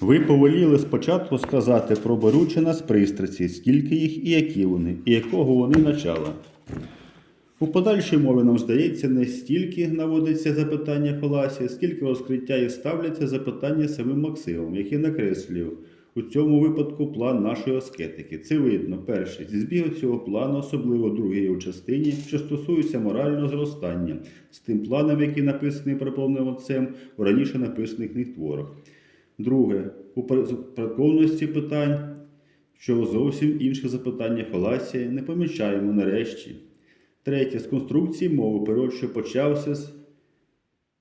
Ви повеліли спочатку сказати про беручі нас пристрасті, скільки їх і які вони, і якого вони начала. У подальшій мові нам здається, не стільки наводиться запитання Фаласія, скільки розкриття і ставляться запитання самим Максимом, який накреслює у цьому випадку план нашої аскетики. Це видно, перше, зі збігу цього плану, особливо другій його частині, що стосується морального зростання, з тим планом, який написаний преподобним отцем у раніше написаних них творах. Друге, у практичності питань, що зовсім інше запитання фаласії не помічаємо нарешті. Третє, з конструкції мови що почався з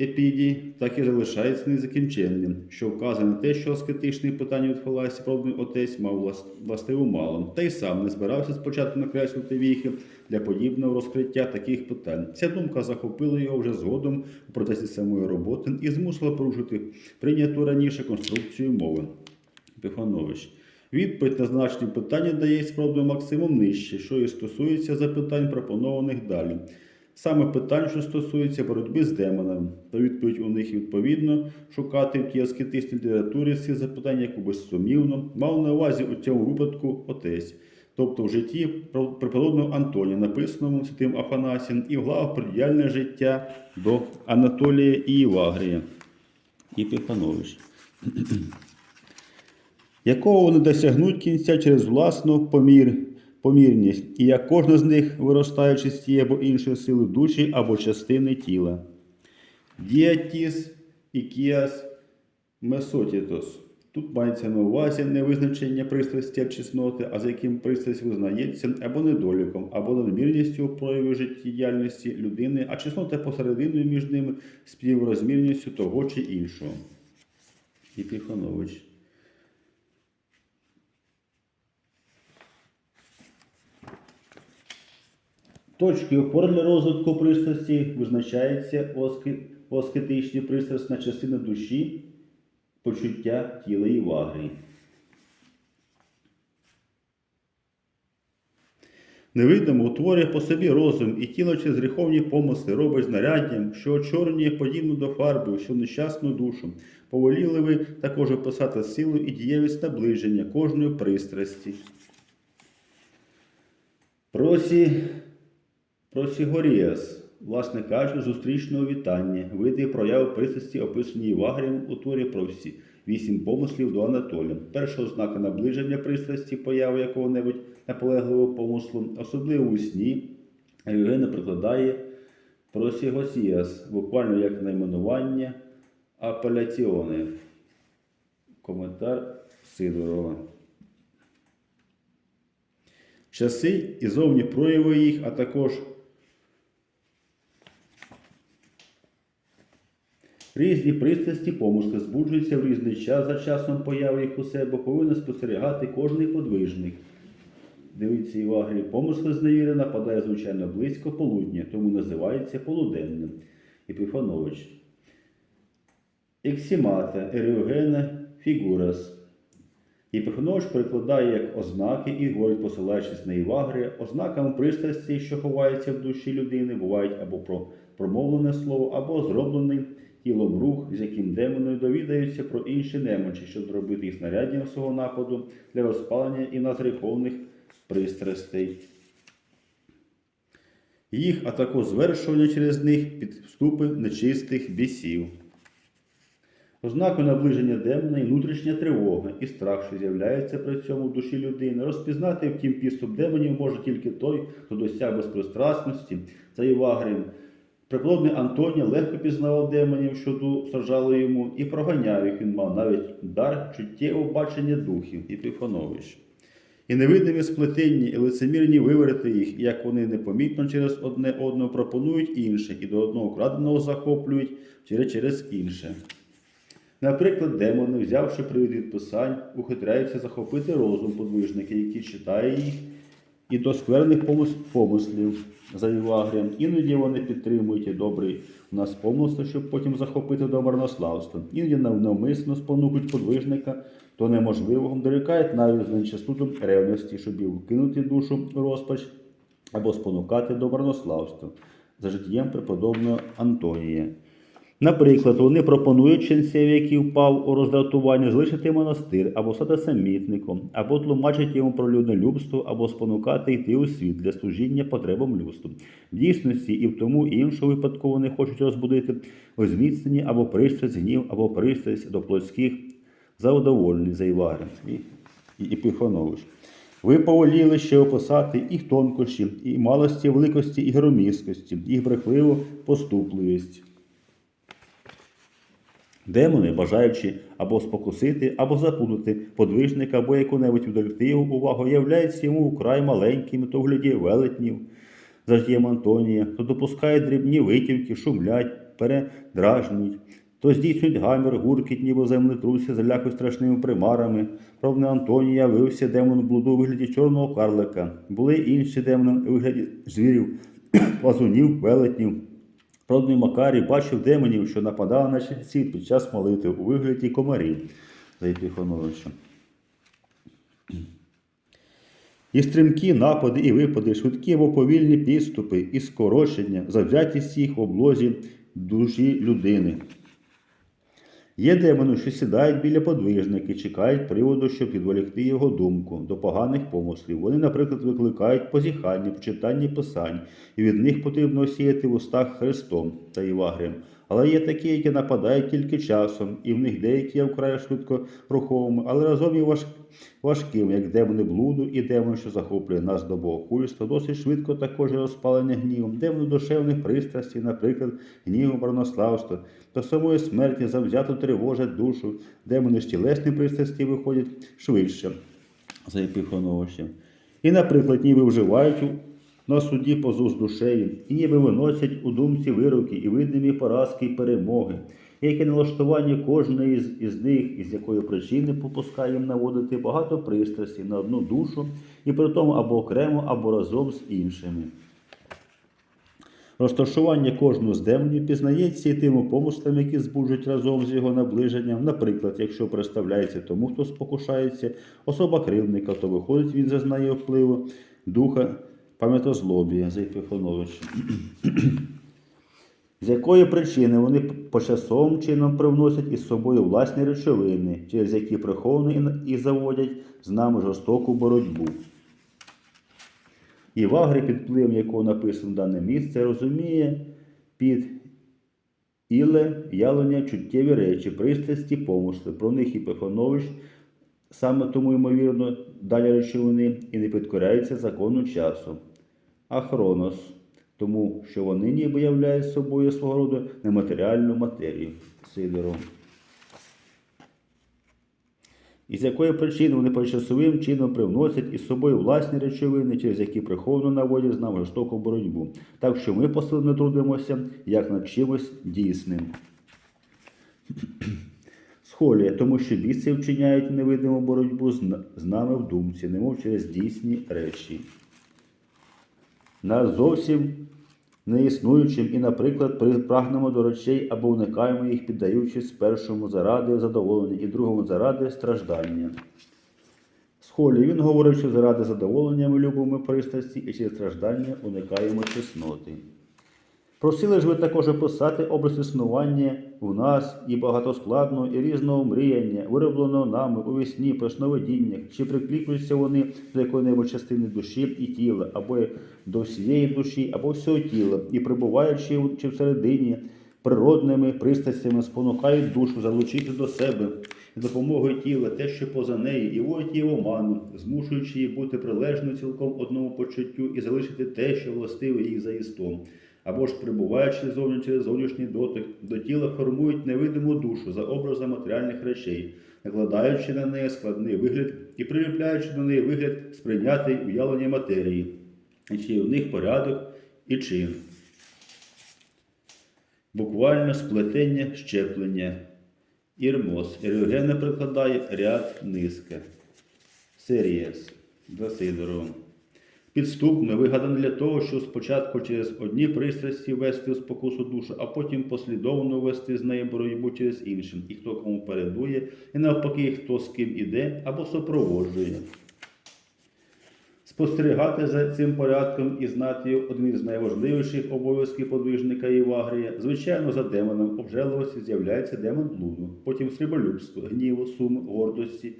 епідії, так і залишається незакінченним, що вказує на те, що аскетичні питання від фаласії правдний отець мав властиву мало, та й сам не збирався спочатку накреслювати віхи для подібного розкриття таких питань. Ця думка захопила його вже згодом у процесі самої роботи і змусила порушити прийняту раніше конструкцію мови. Епіфанович. Відповідь на значні питання дає справді Максимом нижче, що і стосується запитань, пропонованих далі. Саме питань, що стосується боротьби з демонами, то відповідь у них відповідно шукати в тій аскетичній літературі ці запитання, яку безсумнівно мав на увазі у цьому випадку отець, тобто в житті преподобного Антонія, написаному святим Афанасієм, і вглав предіяльне життя до Анатолія і Євагрія. Єпіфанович якого вони досягнуть кінця через власну помір, помірність, і як кожна з них, виростаючи з тієї або іншої сили душі або частини тіла. Діатіс ікіас месотітос. Тут мається на увазі не визначення пристрасті чесноти, а за яким пристрасть визнається або недоліком, або надмірністю у прояві життєдіяльності людини, а чеснота посерединою між ними співрозмірністю того чи іншого. Єпіфанович. Точки опори для розвитку пристрасті визначається оскетичні пристрасна частина душі, почуття тіла і ваги. Невидимо утворює по собі розум і тіло через гріховні помисли робить знаряддям, що очорнює подібно до фарби, всю нещасну душу. Поволіли ви також описати силу і дієвість наближення кожної пристрасті. Просі Просігоріас, власне кажучи, зустрічного вітання, види прояви пристрасті, описані Євагрієм у творі про вісім помислів до Анатолія. Перша ознака наближення пристрасті, появи якого-небудь наполегливого помислу, особливо у сні, Євгена прикладає просігосіас, буквально як найменування апеляціони. Коментар Сидорова. Часи і зовні прояви їх, а також різні пристрасті помисли збуджуються в різний час за часом появи їх у себе, повинен спостерігати кожний подвижник. Дивіться, Івагрі, помисли зневіри нападає звичайно близько полудня, тому називається полуденним. Епіфанович. Ексімата, Еріогена, Фігурас. Єпифанович перекладає як ознаки і говорить, посилаючись на Івагрія, ознаками пристрасті, що ховаються в душі людини, бувають або про промовлене слово, або зроблений тілом рух, з яким демони довідаються про інші немочі, щоб зробити їх знаряддям свого нападу для розпалення і назріховних пристрастей. Їх, а також звершування через них підступи нечистих бісів. Ознакою наближення демона і внутрішня тривога і страх, що з'являється при цьому в душі людини. Розпізнати, втім, підступ демонів може тільки той, хто досяг безпристрасності за Євагрієм. Преподобний Антоній легко пізнавав демонів, що сажали йому, і проганяв їх він мав навіть дар чуттєвого бачення духів і Піфанович. І невидимі сплетенні і лицемірні виверти їх, як вони непомітно через одне одного пропонують інше, і до одного краденого захоплюють через, через інше. Наприклад, демони, взявши привід від писань, ухитряються захопити розум подвижника, який читає їх, і до скверних помислів за Євагрієм. Іноді вони підтримують і добрий у нас помисли, щоб потім захопити до марнославства. Іноді нав- навмисно спонукують подвижника до неможливого, дорікають навіть з нечастутом ревності, щоб і вкинути душу розпач або спонукати до марнославства за життям преподобного Антонія. Наприклад, вони пропонують ченцеві, який впав у роздратування, залишити монастир або стати самітником, або тлумачать йому про людолюбство, або спонукати йти у світ для служіння потребам людства. В дійсності і в тому і іншому випадку вони хочуть розбудити озміцнені або пристрасть гнів, або пристрасть до плотських задовольнень Зайвари і, і, Пихонович. Ви поволіли ще описати їх тонкощі, і малості великості, і громісткості, їх брехливу поступливість. Демони, бажаючи або спокусити, або запутати подвижника, або яку-небудь відвлекти його увагу, являються йому вкрай маленькими, то в гляді велетнів, заждієм Антонія, то допускають дрібні витівки, шумлять, передражнюють, то здійснюють гамір, гуркіт, ніби землетруси, залякують страшними примарами. Правда, Антонія явився демон блуду у вигляді чорного карлика. Були інші демони у вигляді звірів, плазунів, велетнів. Продний Макарій бачив демонів, що нападали на ченців під час молитви у вигляді комарів за Єпіхоновичем. І стрімкі напади і випади, швидкі або повільні підступи і скорочення, завзятість їх в облозі душі людини. Є демони, що сідають біля подвижника і чекають приводу, щоб відволікти його думку до поганих помислів. Вони, наприклад, викликають позіхання, почитання писань, і від них потрібно осіяти в устах Христом та Євагрієм. Але є такі, які нападають тільки часом, і в них деякі є вкрай швидко руховими, але разом і важ... важкими, як демони блуду і демони, що захоплює нас до богохульства, досить швидко також розпалення гнівом, демони душевних пристрастей, наприклад, гнівом бронославства, до самої смерті завзято тривожать душу, демони ж тілесні пристрасті виходять швидше за Епіхоновичем. І, наприклад, ніби вживають на суді позу з душею, і ніби виносять у думці вироки і видимі поразки і перемоги, яке налаштування кожної з, із них, із якої причини попускає їм наводити багато пристрастей на одну душу, і при тому або окремо, або разом з іншими. Розташування кожного з демонів пізнається і тими помислами, які збуджують разом з його наближенням. Наприклад, якщо представляється тому, хто спокушається, особа кривдника, то виходить, він зазнає впливу духа пам'ятозлобія за Єпифоновичем. З якої причини вони почасовим чином привносять із собою власні речовини, через які приховано і- заводять з нами жорстоку боротьбу. І Вагри, під впливом якого написано дане місце, розуміє під іле ялення чуттєві речі, пристрасті, помисли. Про них і Пефанович саме тому, ймовірно, далі речовини і не підкоряється закону часу. А Хронос, тому що вони ніби являють собою свого роду нематеріальну матерію. Сидоров. І з якої причини вони почасовим чином привносять із собою власні речовини, через які приховано наводять з нами жорстоку боротьбу. Так що ми посилено трудимося як над чимось дійсним. Схолія, тому що біси вчиняють невидиму боротьбу з нами в думці, немов через дійсні речі. Нас зовсім неіснуючим і, наприклад, прагнемо до речей або уникаємо їх, піддаючись першому заради задоволення і другому заради страждання. Схолі він говорить, що заради задоволення ми любимо пристрасті і через страждання уникаємо чесноти. Просили ж ви також описати образ існування в нас і багатоскладного і різного мріяння, виробленого нами у вісні, при сновидіннях, чи приклікуються вони до якої-небудь частини душі і тіла, або до всієї душі, або всього тіла, і перебуваючи у- чи всередині природними пристрастями, спонукають душу залучити до себе з допомогою тіла те, що поза неї, і вводять її оману, змушуючи її бути прилежною цілком одному почуттю і залишити те, що властиве їх за істом або ж прибуваючи зовні через зовнішній дотик, до тіла формують невидиму душу за образом матеріальних речей, накладаючи на неї складний вигляд і приліпляючи на неї вигляд сприйнятий уявлення матерії, чи в них порядок і чин. Буквально сплетення щеплення. Ірмос. Ерогена прикладає ряд низка. Серієс. За Сидоровим. Підступно вигадане для того, щоб спочатку через одні пристрасті вести у спокусу душу, а потім послідовно вести з нею боротьбу через іншим, і хто кому передує, і навпаки, хто з ким іде або супроводжує. Спостерігати за цим порядком і знати один із найважливіших обов'язків подвижника Євагрія. Звичайно, за демоном обжеливості з'являється демон блуду, потім сріболюбство, гніву, сум, гордості,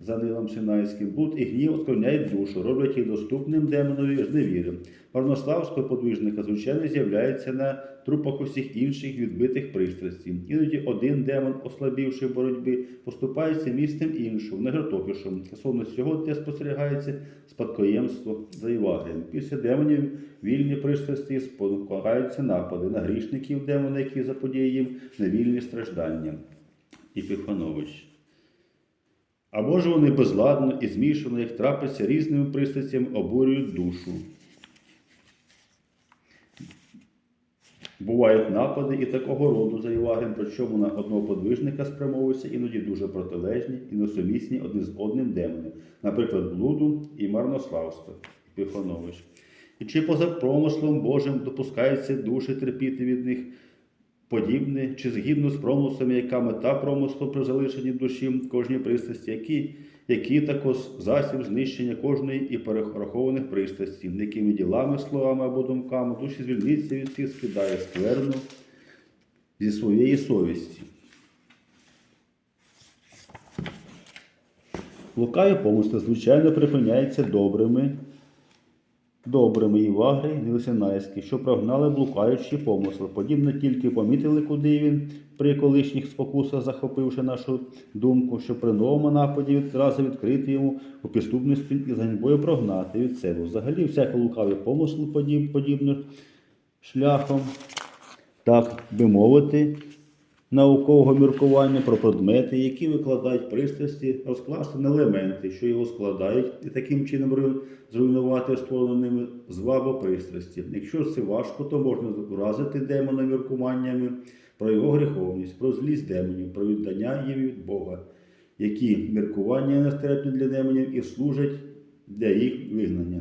за Нилом Синайським. Блуд і гнів оскорняють душу, роблять їх доступним демонові зневіри. Марнославство подвижника, звичайно, з'являється на трупах усіх інших відбитих пристрастей. Іноді один демон, ослабівши в боротьбі, поступається місцем іншого, найгротовішому. Стосовно цього, де спостерігається спадкоємство за Євагрієм. Після демонів вільні пристрасті спонукаються напади на грішників демона, які заподіє їм невільні страждання. Іпіфанович. Або ж вони безладно і змішано, як трапиться різними пристрастями, обурюють душу. Бувають напади і такого роду за Євагрем, причому на одного подвижника спрямовуються іноді дуже протилежні і несумісні один з одним демони, наприклад, блуду і марнославство. Піхонович. І чи поза промислом Божим допускається душі терпіти від них подібне, чи згідно з промислами, яка мета промислу при залишенні душі кожній пристрасті, які, які також засіб знищення кожної і перерахованих пристрастей, якими ділами, словами або думками душі звільниться від цих, скидає скверну зі своєї совісті. Лукаві помисли, звичайно, припиняються добрими, добрими і Лисинайські, що прогнали блукаючі помисли. Подібно тільки помітили, куди він при колишніх спокусах, захопивши нашу думку, що при новому нападі відразу відкрити йому у підступності і з ганьбою прогнати від себе. Взагалі, всякі лукаві помисли подіб, подібним шляхом, так би мовити, наукового міркування про предмети, які викладають пристрасті, розкласти на елементи, що його складають, і таким чином ру- зруйнувати створеними звабо пристрасті. Якщо це важко, то можна уразити демона міркуваннями про його гріховність, про злість демонів, про віддання їм від Бога, які міркування нестерпні для демонів і служать для їх вигнання.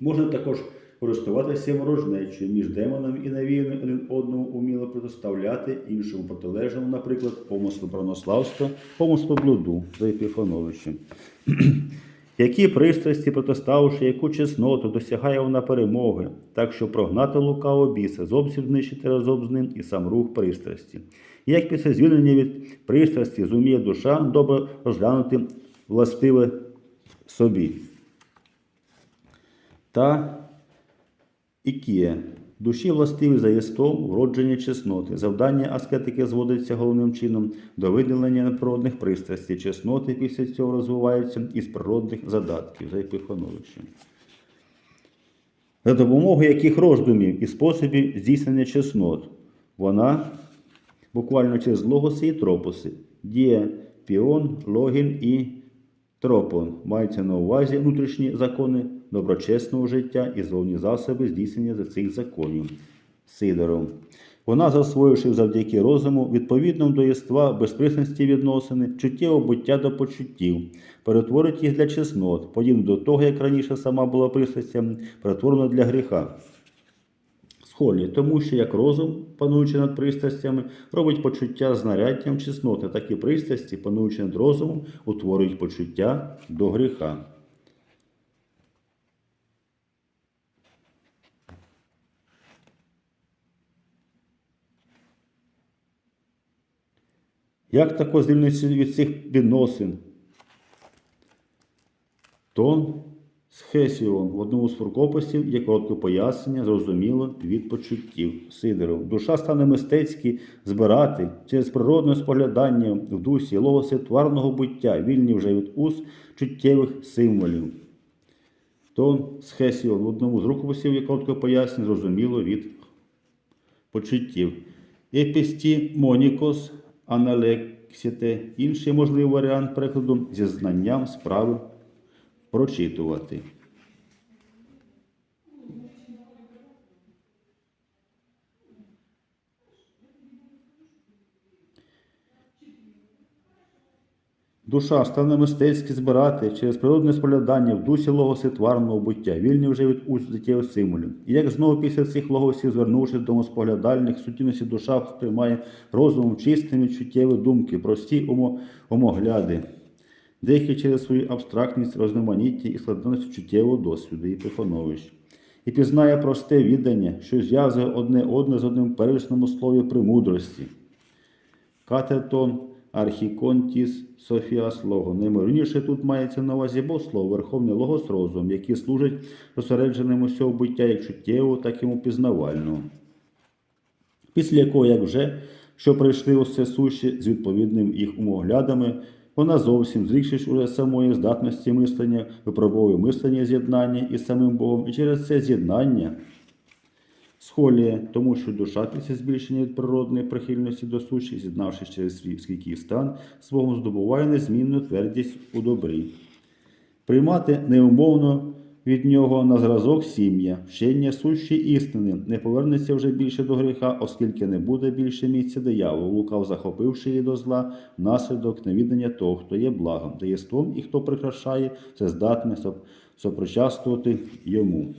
Можна також користуватися ворожнечою між демонами і навіями один одному уміло протиставляти іншому протилежному, наприклад, помислу православства, помислу блуду за Епіфановичем. Які пристрасті, протиставивши яку чесноту, досягає вона перемоги, так що прогнати лукавого біса, зовсім знищити разом з ним і сам рух пристрасті. Як після звільнення від пристрасті зуміє душа добре розглянути властиве собі. Та Ікія. Душі властиві за єством вродження чесноти. Завдання аскетики зводиться головним чином до виділення неприродних пристрастей. Чесноти після цього розвиваються із природних задатків за Епіфановичем. За допомогою яких роздумів і способів здійснення чеснот. Вона буквально через логоси і тропоси. Дія піон, логін і Тропон мається на увазі внутрішні закони доброчесного життя і зовні засоби здійснення цих законів. Сидоров. Вона, засвоївши завдяки розуму, відповідно до єства безпристрасті відносини, чуттєве буття до почуттів, перетворить їх для чеснот, подібно до того, як раніше сама була пристрастям, перетворена для гріха. Схолі, тому що як розум, пануючи над пристрастями, робить почуття знаряддям чесноти, так і пристрасті, пануючи над розумом, утворюють почуття до гріха. Як тако звільнитися від цих відносин? Тон з Хесіон в одному з фуркописів є коротке пояснення, зрозуміло від почуттів. Сидоров. Душа стане мистецьки збирати через природне споглядання в дусі логоси тварного буття, вільні вже від уз чуттєвих символів. Тон з Хесіон в одному з рукописів є коротке пояснення, зрозуміло від почуттів. Епістімонікос аналексіте інший можливий варіант перекладу зі знанням справи прочитувати. Душа стане мистецьки збирати через природне споглядання в дусі логоси тварного буття, вільні вже від уст життєвих символів. І як знову після цих логосів, звернувшись до споглядальних сутінності, душа сприймає розумом чистими чуттєві думки, прості умо, умогляди. Деякі через свою абстрактність, розноманіття і складність чуттєвого досвіду і прихоновищ. І пізнає просте віддання, що зв'язує одне одне з одним первісному слові премудрості. Катетон, архіконтіс, Софіас Лого. Наймовірніше тут мається на увазі богослов, верховний логос розум, які служать зосередженим усього буття як чуттєвого, так і пізнавального. Після якого, як вже, що прийшли усе суші з відповідним їх умоглядами, вона зовсім, зрікшись уже самої здатності мислення, випробовує мислення з'єднання із самим Богом, і через це з'єднання схолює, тому що душа після збільшення від природної прихильності до суші, з'єднавшись через свій скільки стан, свого здобуває незмінну твердість у добрі. Приймати неумовно від нього на зразок сім'я, вчення сущі істини, не повернеться вже більше до гріха, оскільки не буде більше місця дияволу, лукав, захопивши її до зла, внаслідок невідання того, хто є благом, таєством і хто прикрашає, це здатне соп- сопрочаствувати йому.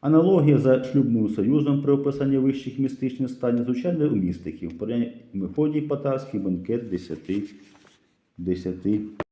Аналогія за шлюбним союзом при описанні вищих містичних станів звичайно у містиків. Порівняння Мефодій Патарський, бенкет 10, 10